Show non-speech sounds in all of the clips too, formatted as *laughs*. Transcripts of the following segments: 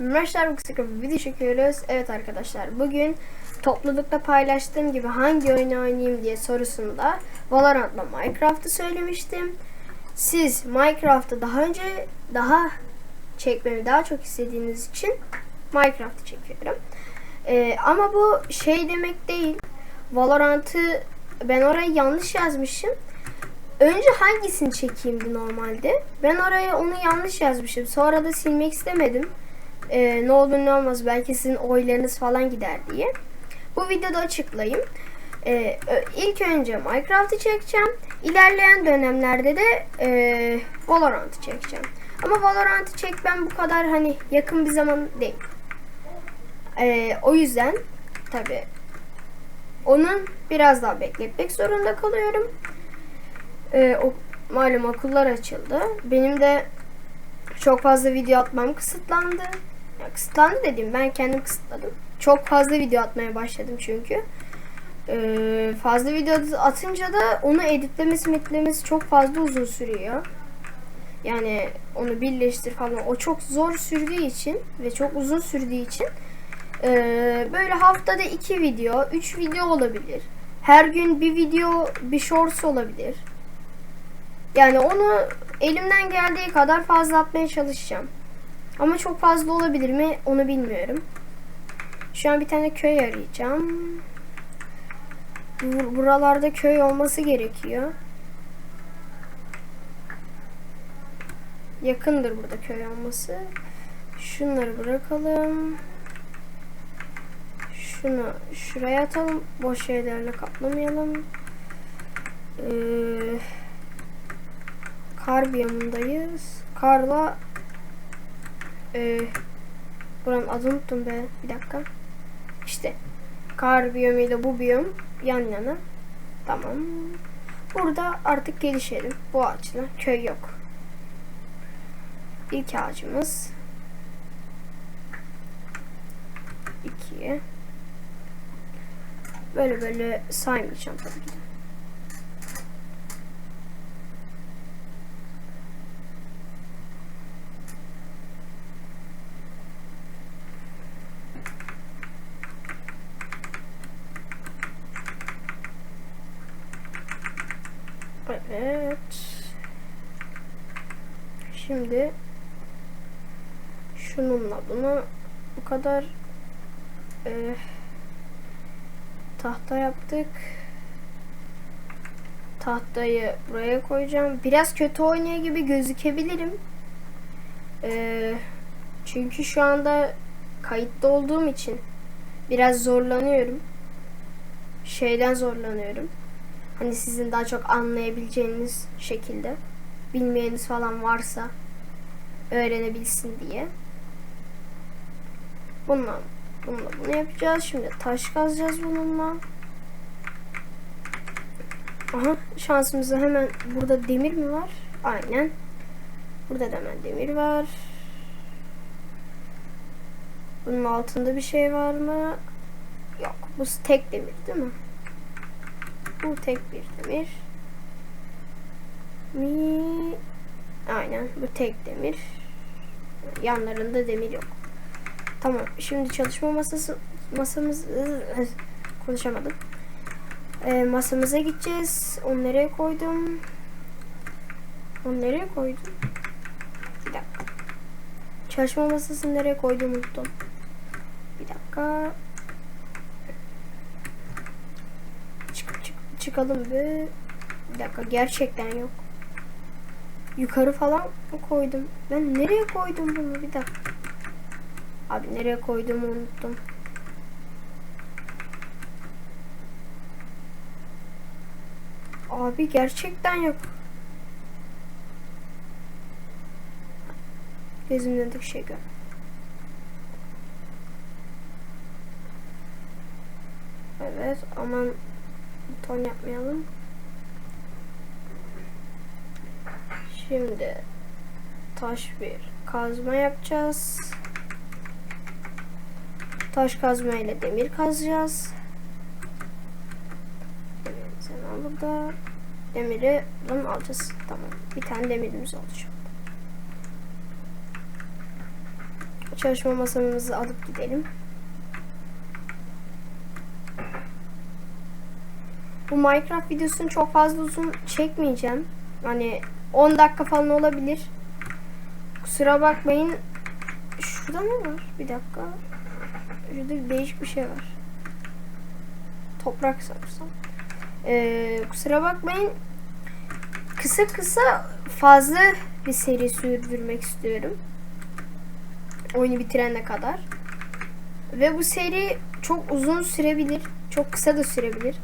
Arkadaşlar bu kısa bir video çekiyoruz. Evet arkadaşlar bugün toplulukta paylaştığım gibi hangi oyunu oynayayım diye sorusunda Valorant'la Minecraft'ı söylemiştim. Siz Minecraft'ı daha önce daha çekmemi daha çok istediğiniz için Minecraft'ı çekiyorum. Ee, ama bu şey demek değil. Valorant'ı ben orayı yanlış yazmışım. Önce hangisini çekeyimdi normalde? Ben oraya onu yanlış yazmışım. Sonra da silmek istemedim. Ee, ne olur ne olmaz belki sizin oylarınız falan gider diye. Bu videoda açıklayayım. Ö- ilk önce Minecraft'ı çekeceğim. İlerleyen dönemlerde de e, Valorant'ı çekeceğim. Ama Valorant'ı çekmem bu kadar hani yakın bir zaman değil. Ee, o yüzden tabi onun biraz daha bekletmek zorunda kalıyorum. Ee, o, malum okullar açıldı. Benim de çok fazla video atmam kısıtlandı. Kısıtlandı dediğim ben kendim kısıtladım. Çok fazla video atmaya başladım çünkü. Ee, fazla video atınca da onu editlemesi mitlemesi çok fazla uzun sürüyor. Yani onu birleştir falan o çok zor sürdüğü için ve çok uzun sürdüğü için ee, böyle haftada iki video, üç video olabilir. Her gün bir video, bir shorts olabilir. Yani onu elimden geldiği kadar fazla atmaya çalışacağım. Ama çok fazla olabilir mi onu bilmiyorum. Şu an bir tane köy arayacağım. Bur- Buralarda köy olması gerekiyor. Yakındır burada köy olması. Şunları bırakalım. Şunu şuraya atalım. Boş şeylerle kaplamayalım. Ee, kar biyomundayız. Karla e, buranın adını unuttum be. Bir dakika. İşte kar biyomuyla bu biyom yan yana. Tamam. Burada artık gelişelim. Bu ağaçla. Köy yok. İlk ağacımız. İkiye. Böyle böyle saymayacağım tabii ki de. Evet. Şimdi şununla bunu bu kadar e, tahta yaptık. Tahtayı buraya koyacağım. Biraz kötü oynuyor gibi gözükebilirim. E, çünkü şu anda kayıtta olduğum için biraz zorlanıyorum. Şeyden zorlanıyorum. Hani sizin daha çok anlayabileceğiniz şekilde. Bilmeyeniz falan varsa öğrenebilsin diye. Bununla, bununla bunu yapacağız. Şimdi taş kazacağız bununla. Aha şansımıza hemen burada demir mi var? Aynen. Burada da hemen demir var. Bunun altında bir şey var mı? Yok. Bu tek demir değil mi? Bu tek bir demir. Mi? Aynen bu tek demir. Yanlarında demir yok. Tamam. Şimdi çalışma masası masamız *laughs* konuşamadım. Ee, masamıza gideceğiz. Onu nereye koydum? Onu nereye koydum? Bir dakika. Çalışma masasını nereye koydum unuttum. Bir dakika. Çık, çık, çıkalım bir. Bir dakika gerçekten yok. Yukarı falan mı koydum? Ben nereye koydum bunu? Bir dakika. Abi nereye koyduğumu unuttum. Abi gerçekten yok. Gözümden de bir şey gör. Evet aman buton yapmayalım. Şimdi taş bir kazma yapacağız. Taş kazma ile demir kazacağız. Demirimizi hemen burada. Demiri buradan alacağız. Tamam. Bir tane demirimiz olacak. çalışma masamızı alıp gidelim. Bu Minecraft videosunu çok fazla uzun çekmeyeceğim. Hani 10 dakika falan olabilir. Kusura bakmayın. Şurada ne var? Bir dakika. Şurada bir değişik bir şey var. Toprak sanırsam. Ee, kusura bakmayın. Kısa kısa fazla bir seri sürdürmek istiyorum. Oyunu bitirene kadar. Ve bu seri çok uzun sürebilir. Çok kısa da sürebilir.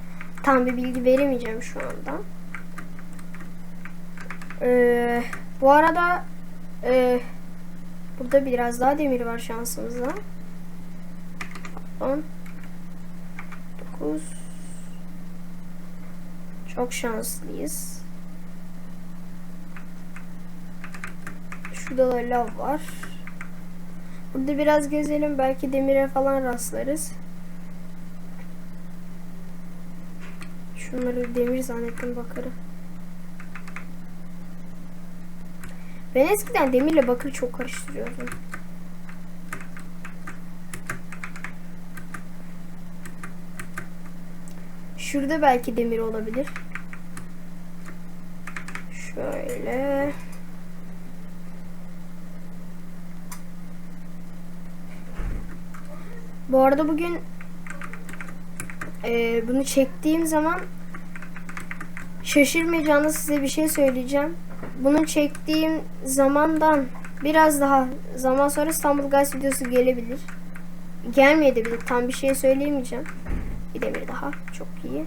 Tam bir bilgi veremeyeceğim şu anda. Ee, bu arada e, burada biraz daha demir var şansımıza. 10 9 Çok şanslıyız. Şurada da lav var. Burada biraz gezelim. Belki demire falan rastlarız. Şunları demir zannettim bakarı. Ben eskiden demirle bakır çok karıştırıyordum. Şurada belki demir olabilir. Şöyle. Bu arada bugün e, bunu çektiğim zaman şaşırmayacağınız size bir şey söyleyeceğim. Bunu çektiğim zamandan biraz daha zaman sonra İstanbul Guys videosu gelebilir. Gelmeyebilir. Tam bir şey söyleyemeyeceğim. Bir de bir daha. Çok iyi.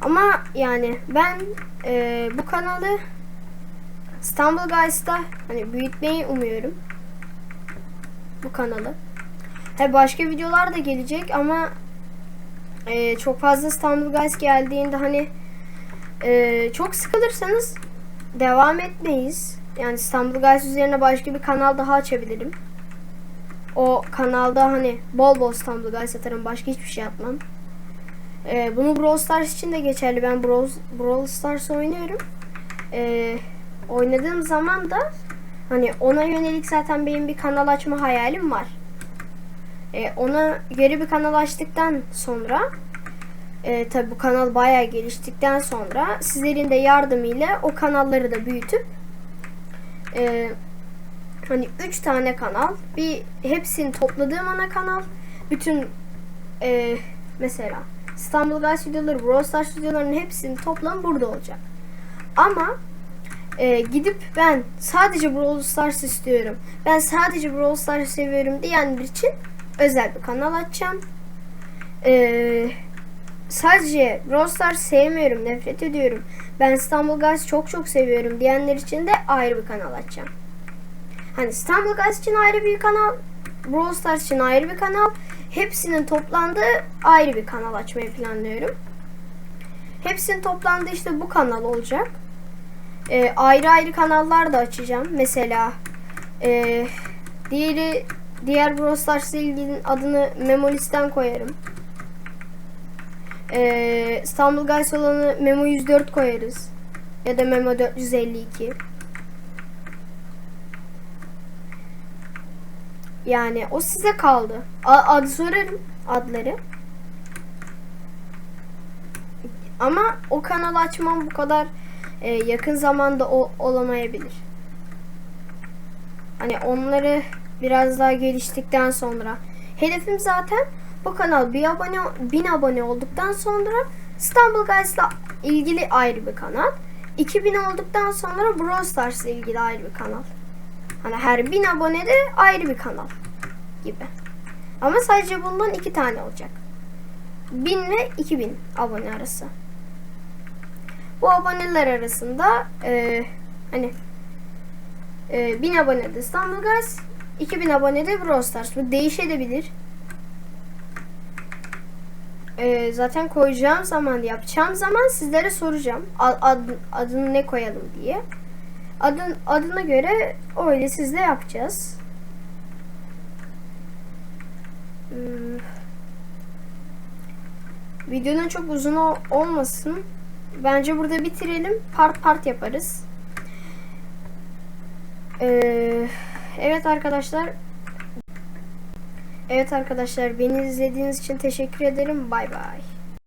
Ama yani ben e, bu kanalı İstanbul Guys'ta hani büyütmeyi umuyorum. Bu kanalı. He başka videolar da gelecek ama e, çok fazla İstanbul Guys geldiğinde hani e, çok sıkılırsanız devam etmeyiz. Yani İstanbul Guys üzerine başka bir kanal daha açabilirim. O kanalda hani bol bol İstanbul Guys atarım. Başka hiçbir şey yapmam. E, bunu Brawl Stars için de geçerli. Ben Brawl, Brawl Stars oynuyorum. E, oynadığım zaman da hani ona yönelik zaten benim bir kanal açma hayalim var. E, ona göre bir kanal açtıktan sonra e, tabi bu kanal bayağı geliştikten sonra sizlerin de yardımıyla o kanalları da büyütüp e, hani 3 tane kanal bir hepsini topladığım ana kanal bütün e, mesela İstanbul Guys videoları, Brawl Stars videolarının hepsinin toplamı burada olacak. Ama e, gidip ben sadece Brawl Stars istiyorum. Ben sadece Brawl Stars seviyorum diyenler için özel bir kanal açacağım. Ee, sadece Brawl Stars sevmiyorum, nefret ediyorum. Ben İstanbul Guys çok çok seviyorum diyenler için de ayrı bir kanal açacağım. Hani İstanbul Guys için ayrı bir kanal, Brawl için ayrı bir kanal. Hepsinin toplandığı ayrı bir kanal açmayı planlıyorum. Hepsinin toplandığı işte bu kanal olacak. Ee, ayrı ayrı kanallar da açacağım. Mesela e, diğeri diğer Brawl Stars ilginin adını Memolis'ten koyarım. Ee, İstanbul Guys olanı Memo 104 koyarız. Ya da Memo 452. Yani o size kaldı. A- adı sorarım adları. Ama o kanal açmam bu kadar e, yakın zamanda o olamayabilir. Hani onları biraz daha geliştikten sonra. Hedefim zaten bu kanal bir abone, bin abone olduktan sonra İstanbul Guys'la ilgili ayrı bir kanal. 2000 olduktan sonra Brawl Stars'la ilgili ayrı bir kanal. Hani her bin abonede ayrı bir kanal gibi. Ama sadece bundan iki tane olacak. 1000 ve 2000 abone arası. Bu aboneler arasında e, hani e, 1000 abonede İstanbul Guys, 2000 abonede Brawl Stars. Bu değişebilir. E, zaten koyacağım zaman, yapacağım zaman sizlere soracağım. Ad, ad, adını ne koyalım diye. Adın, adına göre öyle sizle yapacağız. Hmm. Videonun çok uzun ol- olmasın. Bence burada bitirelim. Part part yaparız. Ee, evet arkadaşlar. Evet arkadaşlar beni izlediğiniz için teşekkür ederim. Bay bay.